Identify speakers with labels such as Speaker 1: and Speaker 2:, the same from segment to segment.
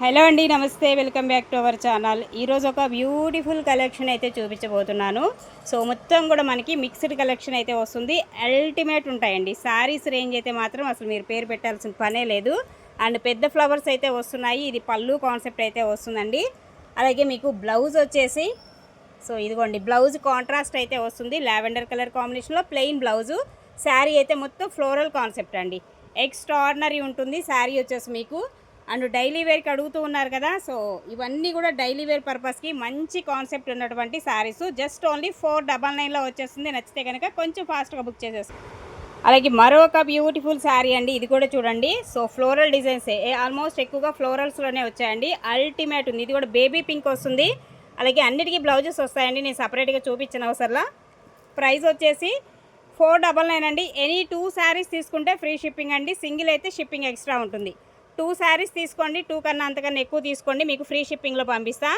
Speaker 1: Hello అండి నమస్తే. Welcome back to our channel. ఈరోజు ఒక బ్యూటిఫుల్ కలెక్షన్ అయితే చూపించబోతున్నాను. సో మొత్తం కూడా మనకి మిక్స్డ్ కలెక్షన్ అయితే వస్తుంది. అల్టిమేట్ ఉంటాయండి. శారీస్ రేంజ్ అయితే మాత్రం అసలు మీరు పేరు పెట్టాల్సిన పనే లేదు. అండ్ పెద్ద ఫ్లవర్స్ అయితే వస్తున్నాయి. ఇది పళ్ళు కాన్సెప్ట్ అయితే వస్తుందండి. అలాగే మీకు బ్లౌజ్ వచ్చేసి సో ఇదిగోండి బ్లౌజ్ కాంట్రాస్ట్ అయితే వస్తుంది. లావెండర్ కలర్ కాంబినేషన్లో ప్లెయిన్ బ్లౌజు. శారీ అయితే మొత్తం ఫ్లోరల్ కాన్సెప్ట్ అండి. ఎక్స్ట్రాడినరీ ఉంటుంది. శారీ వచ్చేసి మీకు అండ్ డైలీ వేర్కి అడుగుతూ ఉన్నారు కదా సో ఇవన్నీ కూడా డైలీ వేర్ పర్పస్కి మంచి కాన్సెప్ట్ ఉన్నటువంటి saris just only four double నైన్లో వచ్చేస్తుంది. నచ్చితే కనుక కొంచెం ఫాస్ట్గా బుక్ చేసేస్తాం అలాగే మరొక బ్యూటిఫుల్ శారీ అండి ఇది కూడా చూడండి. సో ఫ్లోరల్ డిజైన్స్ ఆల్మోస్ట్ ఎక్కువగా ఫ్లోరల్స్లోనే వచ్చాయండి. అల్టిమేట్ ఉంది. ఇది కూడా బేబీ పింక్ వస్తుంది. అలాగే అన్నిటికీ బ్లౌజెస్ వస్తాయండి. నేను సపరేట్గా చూపించిన అవసరంలా. ప్రైస్ వచ్చేసి ఫోర్ డబల్ నైన్ అండి. ఎనీ టూ శారీస్ తీసుకుంటే ఫ్రీ షిప్పింగ్ అండి. సింగిల్ అయితే షిప్పింగ్ ఎక్స్ట్రా ఉంటుంది. టూ శారీస్ తీసుకోండి టూ కన్నా అంతకన్నా ఎక్కువ తీసుకోండి మీకు ఫ్రీ షిప్పింగ్లో పంపిస్తా.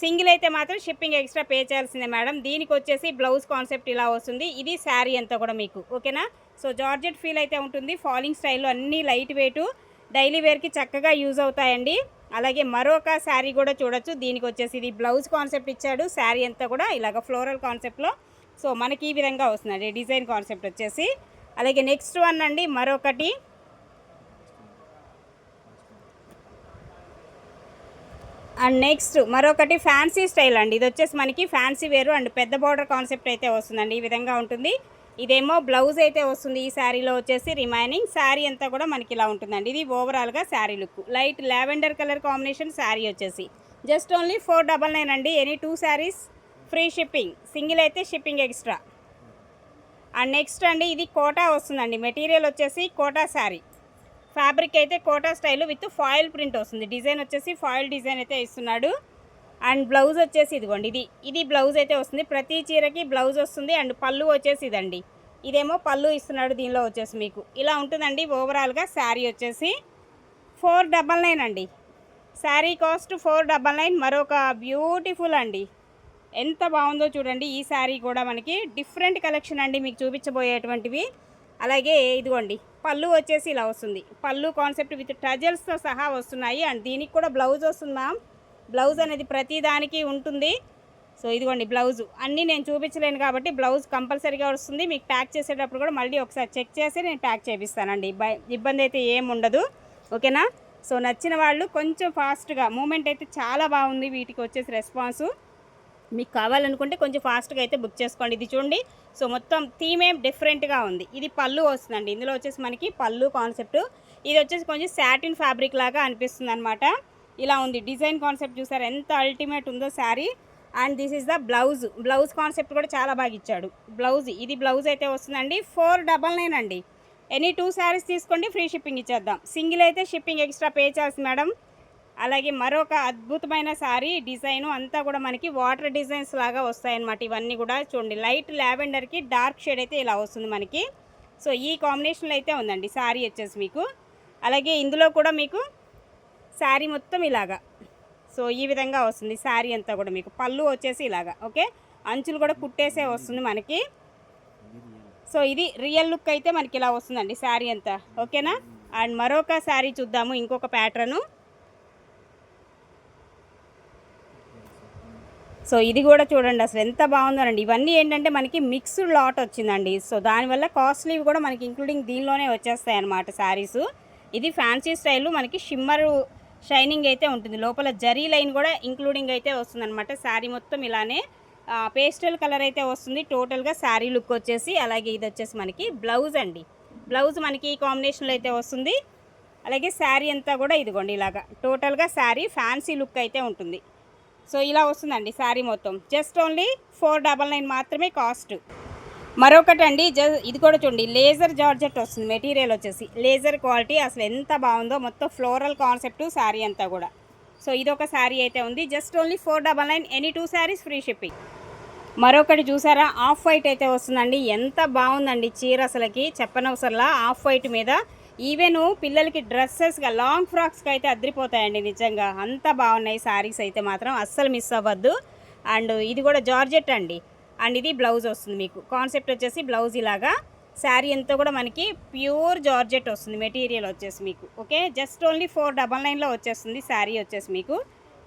Speaker 1: సింగిల్ అయితే మాత్రం షిప్పింగ్ ఎక్స్ట్రా పే చేయాల్సిందే మేడం. దీనికి వచ్చేసి బ్లౌజ్ కాన్సెప్ట్ ఇలా వస్తుంది. ఇది శారీ అంతా కూడా మీకు ఓకేనా? సో జార్జెట్ ఫీల్ అయితే ఉంటుంది. ఫాలింగ్ స్టైల్లో అన్నీ లైట్ వెయిట్ డైలీ వేర్కి చక్కగా యూజ్ అవుతాయండి. అలాగే మరొక శారీ కూడా చూడొచ్చు. దీనికి వచ్చేసి ఇది బ్లౌజ్ కాన్సెప్ట్ ఇచ్చాడు. శారీ అంతా కూడా ఇలాగ ఫ్లోరల్ కాన్సెప్ట్లో సో మనకి ఈ విధంగా వస్తుందండి డిజైన్ కాన్సెప్ట్ వచ్చేసి. అలాగే నెక్స్ట్ వన్ అండి మరొకటి. అండ్ నెక్స్ట్ మరొకటి ఫ్యాన్సీ స్టైల్ అండి. ఇది వచ్చేసి మనకి ఫ్యాన్సీ వేరు అండ్ పెద్ద బార్డర్ కాన్సెప్ట్ అయితే వస్తుందండి. ఈ విధంగా ఉంటుంది. ఇదేమో బ్లౌజ్ అయితే వస్తుంది. ఈ శారీలో వచ్చేసి రిమైనింగ్ శారీ అంతా కూడా మనకి ఇలా ఉంటుందండి. ఇది ఓవరాల్గా sari look. Light lavender colour combination sari వచ్చేసి. Just only four double nine అండి. Any two saris free shipping. Single అయితే షిప్పింగ్ ఎక్స్ట్రా. అండ్ నెక్స్ట్ అండి ఇది కోటా వస్తుందండి. మెటీరియల్ వచ్చేసి కోటా శారీ. ఫ్యాబ్రిక్ అయితే Kota style with foil print వస్తుంది. డిజైన్ వచ్చేసి ఫాయిల్ డిజైన్ అయితే ఇస్తున్నాడు. అండ్ బ్లౌజ్ వచ్చేసి ఇదిగోండి ఇది ఇది బ్లౌజ్ అయితే వస్తుంది. ప్రతి చీరకి బ్లౌజ్ వస్తుంది అండ్ పళ్ళు వచ్చేసి ఇదండి. ఇదేమో పళ్ళు ఇస్తున్నాడు దీనిలో వచ్చేసి మీకు. ఇలా ఉంటుందండి ఓవరాల్గా శారీ వచ్చేసి. ఫోర్ డబల్ నైన్ అండి. Sari cost four double nine. మరొక బ్యూటిఫుల్ అండి. ఎంత బాగుందో చూడండి. ఈ శారీ కూడా మనకి డిఫరెంట్ కలెక్షన్ అండి మీకు చూపించబోయేటువంటివి. అలాగే ఇదిగోండి పళ్ళు వచ్చేసి ఇలా వస్తుంది. పళ్ళు కాన్సెప్ట్ విత్ టజల్స్తో సహా వస్తున్నాయి. అండ్ దీనికి కూడా బ్లౌజ్ వస్తుంది మ్యామ్ బ్లౌజ్ అనేది ప్రతి దానికి ఉంటుంది. సో ఇదిగోండి బ్లౌజు అన్నీ నేను చూపించలేను కాబట్టి బ్లౌజ్ కంపల్సరీగా వస్తుంది. మీకు ప్యాక్ చేసేటప్పుడు కూడా మళ్ళీ ఒకసారి చెక్ చేసి నేను ప్యాక్ చేపిస్తానండి. ఇబ్బంది అయితే ఏం ఉండదు. ఓకేనా సో నచ్చిన వాళ్ళు కొంచెం ఫాస్ట్గా మూమెంట్ అయితే చాలా బాగుంది. వీటికి వచ్చేసి రెస్పాన్సు మీకు కావాలనుకుంటే కొంచెం ఫాస్ట్గా అయితే బుక్ చేసుకోండి. ఇది చూడండి. సో మొత్తం థీమ్ ఏం డిఫరెంట్గా ఉంది. ఇది పళ్ళు వస్తుందండి. ఇందులో వచ్చేసి మనకి పళ్ళు కాన్సెప్ట్. ఇది వచ్చేసి కొంచెం సాటిన్ ఫ్యాబ్రిక్ లాగా అనిపిస్తుంది అనమాట ఇలా ఉంది. డిజైన్ కాన్సెప్ట్ చూసారు? ఎంత అల్టిమేట్ ఉందో sari. And this is the blouse. Blouse concept కూడా చాలా బాగా ఇచ్చాడు. బ్లౌజ్. ఇది బ్లౌజ్ అయితే వస్తుందండి. ఫోర్ డబల్ నైన్ అండి. ఎనీ టూ శారీస్ తీసుకోండి. ఫ్రీ షిప్పింగ్ ఇచ్చేద్దాం. సింగిల్ అయితే షిప్పింగ్ ఎక్స్ట్రా పే చేయాల్సి మేడం. అలాగే మరొక అద్భుతమైన శారీ డిజైను అంతా కూడా మనకి వాటర్ డిజైన్స్ లాగా వస్తాయన్నమాట. ఇవన్నీ కూడా చూడండి లైట్ లావెండర్కి డార్క్ షేడ్ అయితే ఇలా వస్తుంది మనకి. సో ఈ కాంబినేషన్లో అయితే ఉందండి శారీ వచ్చేసి మీకు. అలాగే ఇందులో కూడా మీకు శారీ మొత్తం ఇలాగా. సో ఈ విధంగా వస్తుంది శారీ అంతా కూడా మీకు. పళ్ళు వచ్చేసి ఇలాగా ఓకే? అంచులు కూడా కుట్టేసే వస్తుంది మనకి. సో ఇది రియల్ లుక్ అయితే మనకి ఇలా వస్తుందండి శారీ అంతా ఓకేనా? అండ్ మరొక శారీ చూద్దాము ఇంకొక ప్యాటర్ను. సో ఇది కూడా చూడండి అసలు ఎంత బాగుందోనండి. ఇవన్నీ ఏంటంటే మనకి మిక్స్డ్ లాట్ వచ్చిందండి. సో దానివల్ల కాస్ట్లీ కూడా మనకి ఇంక్లూడింగ్ దీనిలోనే వచ్చేస్తాయి అన్నమాట శారీస్. ఇది ఫ్యాన్సీ స్టైల్ మనకి షిమ్మర్ షైనింగ్ అయితే ఉంటుంది. లోపల జరీ లైన్ కూడా ఇంక్లూడింగ్ అయితే వస్తుంది అనమాట శారీ మొత్తం ఇలానే పేస్టల్ కలర్ అయితే వస్తుంది. టోటల్గా శారీ లుక్ వచ్చేసి అలాగే ఇది వచ్చేసి మనకి బ్లౌజ్ అండి. బ్లౌజ్ మనకి ఈ కాంబినేషన్లో అయితే వస్తుంది. అలాగే శారీ అంతా కూడా ఇదిగోండి ఇలాగా. టోటల్గా శారీ ఫ్యాన్సీ లుక్ అయితే ఉంటుంది. సో ఇలా వస్తుందండి శారీ మొత్తం. Just only four double nine మాత్రమే కాస్ట్ మరొకటి అండి జ ఇది కూడా చూడండి లేజర్ జార్జెట్ వస్తుంది మెటీరియల్ వచ్చేసి. లేజర్ క్వాలిటీ అసలు ఎంత బాగుందో మొత్తం ఫ్లోరల్ కాన్సెప్ట్ శారీ అంతా కూడా. సో ఇది ఒక శారీ అయితే ఉంది. Just only four double nine any two saris free shipping మరొకటి చూసారా ఆఫ్ వైట్ అయితే వస్తుందండి. ఎంత బాగుందండి చీర అసలుకి. చెప్పనవసరంలా ఆఫ్ వైట్ మీద ఈవెన్ పిల్లలకి డ్రెస్సెస్గా లాంగ్ ఫ్రాక్స్కి అయితే అద్దరిపోతాయండి నిజంగా. అంత బాగున్నాయి శారీస్ అయితే మాత్రం. అస్సలు మిస్ అవ్వద్దు. అండ్ ఇది కూడా జార్జెట్ అండి. అండ్ ఇది బ్లౌజ్ వస్తుంది మీకు. కాన్సెప్ట్ వచ్చేసి బ్లౌజ్ ఇలాగా. శారీ అంతా కూడా మనకి ప్యూర్ జార్జెట్ వస్తుంది. మెటీరియల్ వచ్చేసి మీకు. Okay? Just only four double నైన్లో వచ్చేస్తుంది శారీ వచ్చేసి మీకు.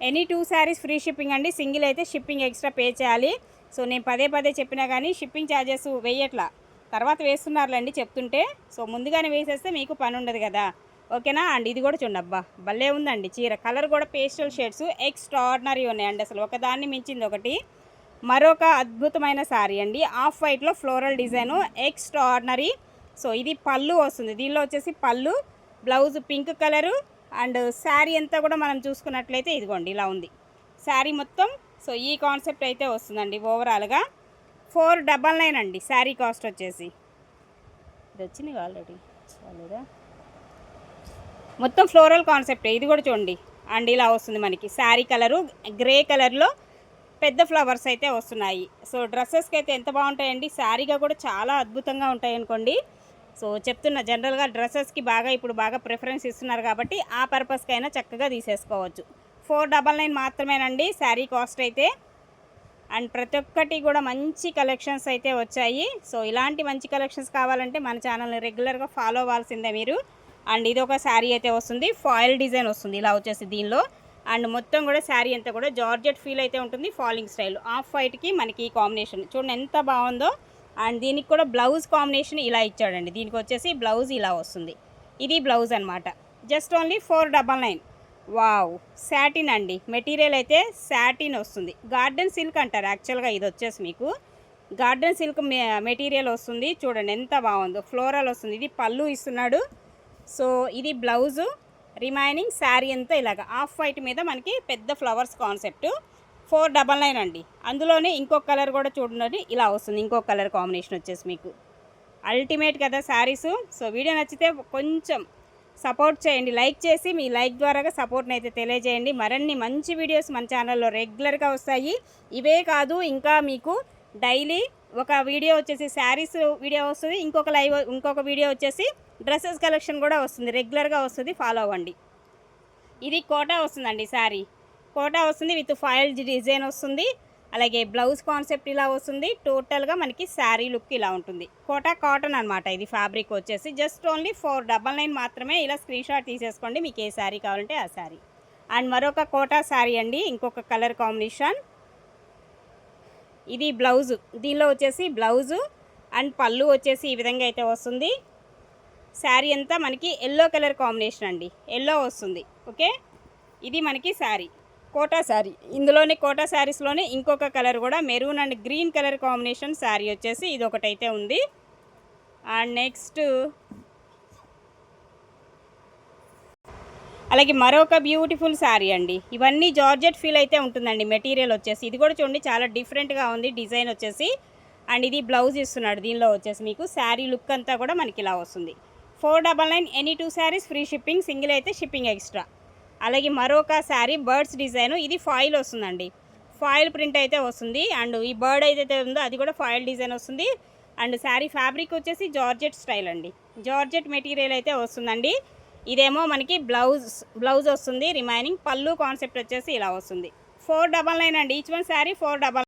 Speaker 1: Any two saris free shipping అండి. సింగిల్ అయితే షిప్పింగ్ ఎక్స్ట్రా పే చేయాలి. సో నేను పదే పదే చెప్పినా కానీ షిప్పింగ్ ఛార్జెస్ వెయ్యట్లా తర్వాత వేస్తున్నారులేండి చెప్తుంటే. సో ముందుగానే వేసేస్తే మీకు పని ఉండదు కదా. ఓకేనా? అండ్ ఇది కూడా చూడండి అబ్బా భలే ఉందండి చీర. కలర్ కూడా పేస్టల్ షేడ్స్ ఎక్స్ట్రాడినరీ ఉన్నాయండి అసలు ఒకదాన్ని మించింది ఒకటి. మరొక అద్భుతమైన శారీ అండి. ఆఫ్ వైట్లో ఫ్లోరల్ డిజైను ఎక్స్ట్రాడినరీ. సో ఇది పళ్ళు వస్తుంది. దీనిలో వచ్చేసి పళ్ళు blouse pink colour and sari అంతా కూడా మనం చూసుకున్నట్లయితే ఇదిగోండి ఇలా ఉంది. శారీ మొత్తం. సో ఈ కాన్సెప్ట్ అయితే వస్తుందండి ఓవరాల్గా. ఫోర్ డబల్ నైన్ అండి శారీ కాస్ట్ వచ్చేసి. ఇది వచ్చింది ఆల్రెడీ మొత్తం ఫ్లోరల్ కాన్సెప్ట్ ఇది కూడా చూడండి. అండ్ ఇలా వస్తుంది మనకి శారీ కలరు గ్రే కలర్లో పెద్ద ఫ్లవర్స్ అయితే వస్తున్నాయి. సో డ్రెస్సెస్కి అయితే ఎంత బాగుంటాయండి? శారీగా కూడా చాలా అద్భుతంగా ఉంటాయి అనుకోండి. సో చెప్తున్నా జనరల్గా డ్రెస్సెస్కి బాగా ఇప్పుడు బాగా ప్రిఫరెన్స్ ఇస్తున్నారు కాబట్టి ఆ పర్పస్కి అయినా చక్కగా తీసేసుకోవచ్చు. ఫోర్ డబల్ నైన్ మాత్రమేనండి శారీ కాస్ట్ అయితే. అండ్ ప్రతి ఒక్కటి కూడా మంచి కలెక్షన్స్ అయితే వచ్చాయి. సో ఇలాంటి మంచి కలెక్షన్స్ కావాలంటే మన ఛానల్ని రెగ్యులర్గా ఫాలో అవ్వాల్సిందే మీరు. అండ్ ఇది ఒక శారీ అయితే వస్తుంది. ఫాయిల్ డిజైన్ వస్తుంది ఇలా వచ్చేసి దీనిలో. అండ్ మొత్తం కూడా శారీ అంతా కూడా జార్జెట్ ఫీల్ అయితే ఉంటుంది ఫాలింగ్ స్టైల్. ఆఫ్ వైట్కి మనకి ఈ కాంబినేషన్. చూడండి ఎంత బాగుందో. అండ్ దీనికి కూడా బ్లౌజ్ కాంబినేషన్ ఇలా ఇచ్చాడండి. దీనికి వచ్చేసి బ్లౌజ్ ఇలా వస్తుంది. ఇది బ్లౌజ్ అనమాట just only four double nine. Wow satin అండి. మెటీరియల్ అయితే శాటిన్ వస్తుంది. గార్డెన్ సిల్క్ అంటారు యాక్చువల్గా ఇది వచ్చేసి మీకు. గార్డెన్ సిల్క్ మెటీరియల్ వస్తుంది. చూడండి ఎంత బాగుందో. ఫ్లోరల్ వస్తుంది. ఇది పళ్ళు ఇస్తున్నాడు. సో ఇది బ్లౌజు. రిమైనింగ్ శారీ అంతా ఇలాగ. ఆఫ్ వైట్ మీద మనకి పెద్ద flowers concept. Four double nine అండి. అందులోనే ఇంకొక కలర్ కూడా చూడండి. ఇలా వస్తుంది. ఇంకొక కలర్ కాంబినేషన్ వచ్చేసి మీకు. అల్టిమేట్ కదా శారీస్. సో వీడియో నచ్చితే కొంచెం సపోర్ట్ చేయండి. లైక్ చేసి మీ లైక్ ద్వారాగా సపోర్ట్ని అయితే తెలియజేయండి. మరిన్ని మంచి వీడియోస్ మన ఛానల్లో రెగ్యులర్గా వస్తాయి. ఇవే కాదు ఇంకా మీకు డైలీ ఒక వీడియో వచ్చేసి శారీస్ వీడియో వస్తుంది. ఇంకొక లైవ్ ఇంకొక వీడియో వచ్చేసి డ్రెస్సెస్ కలెక్షన్ కూడా వస్తుంది. రెగ్యులర్గా వస్తుంది. ఫాలో అవ్వండి. ఇది కోటా వస్తుందండి శారీ. కోటా వస్తుంది విత్ ఫాయిల్ డిజైన్ వస్తుంది. అలాగే బ్లౌజ్ కాన్సెప్ట్ ఇలా వస్తుంది. టోటల్గా మనకి శారీ లుక్ ఇలా ఉంటుంది. కోటా కాటన్ అనమాట ఇది ఫ్యాబ్రిక్ వచ్చేసి. Just only four double nine మాత్రమే ఇలా స్క్రీన్ షాట్ తీసేసుకోండి. మీకు ఏ శారీ కావాలంటే ఆ శారీ. అండ్ మరొక కోటా శారీ అండి. ఇంకొక కలర్ కాంబినేషన్. ఇది బ్లౌజు. దీనిలో వచ్చేసి బ్లౌజు అండ్ పళ్ళు వచ్చేసి ఈ విధంగా అయితే వస్తుంది. శారీ అంతా మనకి ఎల్లో కలర్ కాంబినేషన్ అండి. ఎల్లో వస్తుంది. ఓకే? ఇది మనకి శారీ. కోటా శారీ ఇందులోనే కోటా శారీస్లోనే ఇంకొక కలర్ కూడా maroon and green colour combination sari వచ్చేసి ఇది ఒకటైతే ఉంది. అండ్ నెక్స్ట్ అలాగే మరొక బ్యూటిఫుల్ శారీ అండి. ఇవన్నీ జార్జెట్ ఫీల్ అయితే ఉంటుందండి మెటీరియల్ వచ్చేసి. ఇది కూడా చూడండి చాలా డిఫరెంట్గా ఉంది డిజైన్ వచ్చేసి. అండ్ ఇది బ్లౌజ్ ఇస్తున్నాడు దీనిలో వచ్చేసి మీకు శారీ లుక్ అంతా కూడా మనకి ఇలా వస్తుంది. Four double nine any two saris free shipping single అయితే షిప్పింగ్ ఎక్స్ట్రా. అలాగే మరొక శారీ బర్డ్స్ డిజైన్ ఇది ఫాయిల్ వస్తుందండి. ఫాయిల్ ప్రింట్ అయితే వస్తుంది. అండ్ ఈ బర్డ్ ఏదైతే ఉందో అది కూడా ఫాయిల్ డిజైన్ వస్తుంది. అండ్ శారీ ఫ్యాబ్రిక్ వచ్చేసి జార్జెట్ స్టైల్ అండి. జార్జెట్ మెటీరియల్ అయితే వస్తుందండి. ఇదేమో మనకి బ్లౌజ్ బ్లౌజ్ వస్తుంది. రిమైనింగ్ పళ్ళు కాన్సెప్ట్ వచ్చేసి ఇలా వస్తుంది. ఫోర్ డబల్ నైన్ అండి. Each one sari four double